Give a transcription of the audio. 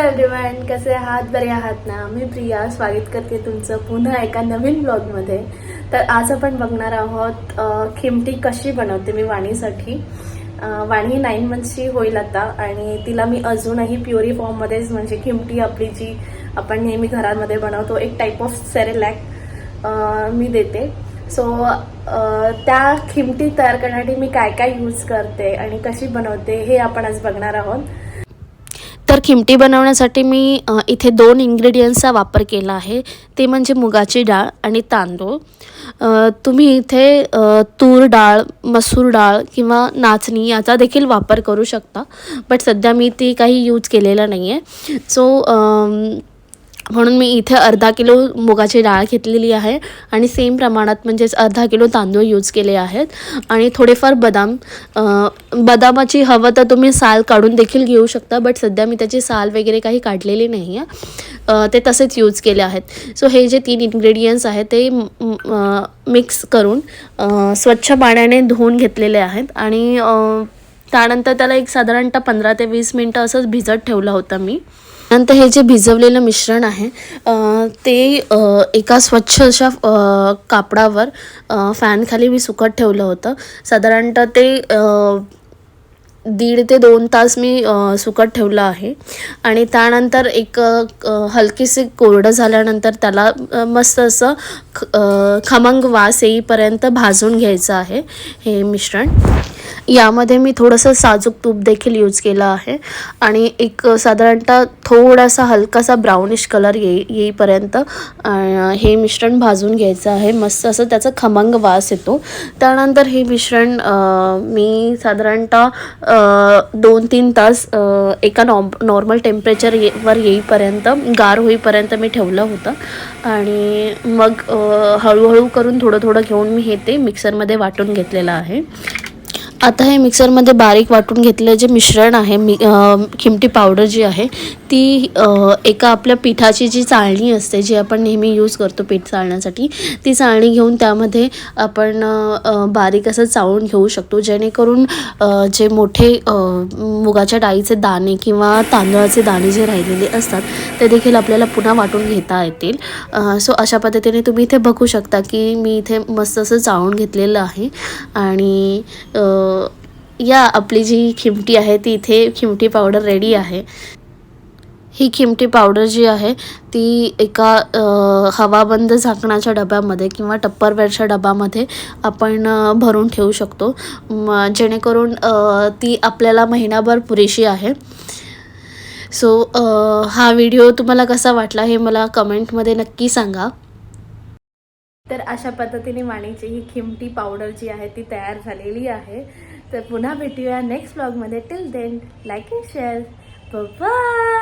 Everyone कसे आहात? बरे आहात ना? मी प्रिया स्वागत करते तुमचं पुन्हा एका नवीन ब्लॉगमध्ये तर आज आपण बघणार आहोत खिमटी कशी बनवते मी वाणीसाठी. वाणी नाईन मंथची होईल आता आणि तिला मी अजूनही प्युरी फॉर्ममध्येच म्हणजे खिमटी आपली जी आपण नेहमी घरामध्ये बनवतो एक टाईप ऑफ सेरेलॅक मी देते. सो त्या खिमटी तयार करण्यासाठी मी काय काय यूज करते आणि कशी बनवते हे आपण आज बघणार आहोत. तर खिमटी बनवण्यासाठी मी इथे दोन इंग्रेडियंट्सचा वापर केला आहे. ते म्हणजे मुगाची डाळ आणि तांदूळ. तुम्ही इथे तूर डाळ मसूर डाळ किंवा नाचणी याचा देखील वापर करू शकता. बट सध्या मी ती काही यूज केलेलं नाही आहे सो म्हणून मी इथे अर्धा किलो मुगाची डाळ घेतलेली आहे आणि सेम प्रमाणात म्हणजेच अर्धा किलो तांदूळ यूज केले आहेत. आणि थोडेफार बदाम बदामाची हवं तर तुम्ही साल काढून देखील घेऊ शकता बट सध्या मी त्याची साल वगैरे काही काढलेली नाही आहे. ते तसेच यूज केले आहेत. सो हे जे तीन इन्ग्रेडियंट्स आहेत ते मिक्स करून स्वच्छ पाण्याने धुवून घेतलेले आहेत. आणि त्यानंतर त्याला एक साधारणतः पंधरा ते वीस मिनटं असंच भिजत ठेवलं होतं मी. नंतर हे जे भिजवलेलं मिश्रण आहे ते एका स्वच्छ अशा कापडावर फॅनखाली मी सुकत ठेवलं होतं. साधारणतः ते दीड ते दोन तास मी सुकत ठेवलं आहे. आणि त्यानंतर एक हलकीसे कोरडं झाल्यानंतर त्याला मस्त असं ख खमंग वास येईपर्यंत भाजून घ्यायचं आहे हे मिश्रण. यामध्ये मी थोडंसं साजूक तूप देखील यूज केलं आहे. आणि एक साधारणतः थोडासा हलकासा ब्राउनिश कलर येई येईपर्यंत हे मिश्रण भाजून घ्यायचं आहे. मस्त असं त्याचा खमंग वास येतो. त्यानंतर हे मिश्रण मी साधारणतः दोन तीन तास एका नॉ नॉर्मल टेम्परेचर ये वर येईपर्यंत गार होईपर्यंत मी ठेवलं होतं. आणि मग हळूहळू करून थोडं थोडं घेऊन मी हे ते मिक्सरमध्ये वाटून घेतलेलं आहे. आता हे मिक्सरमध्ये बारीक वाटून घेतलेलं जे मिश्रण आहे मि खिमटी पावडर जी आहे ती एका आपल्या पिठाची जी चाळणी असते जी आपण नेहमी यूज करतो पीठ चाळण्यासाठी ती चाळणी घेऊन त्यामध्ये आपण बारीक असं चाळून घेऊ शकतो. जेणेकरून जे मोठे मुगाच्या डाळीचे दाणे किंवा तांदळाचे दाणे जे राहिलेले असतात ते देखील आपल्याला पुन्हा वाटून घेता येतील. सो अशा पद्धतीने तुम्ही इथे बघू शकता की मी इथे मस्त असं चाळून घेतलेलं आहे. आणि या आपली जी खिमटी आहे ती इथे खिमटी पावडर रेडी आहे. ही खिमटी पावडर जी आहे ती एका हवाबंद झाकणाच्या डब्यामध्ये किंवा टप्परवेअरच्या डब्यामध्ये आपण भरून ठेवू शकतो. जेणेकरून ती आपल्याला महिनाभर पुरेशी आहे. सो हा व्हिडिओ तुम्हाला कसा वाटला हे मला कमेंटमध्ये नक्की सांगा. तर अशा पद्धतीने वाणीची ही खिमटी पावडर जी आहे ती तयार झालेली आहे. तर पुन्हा भेटूया नेक्स्ट ब्लॉगमध्ये till then like and share bye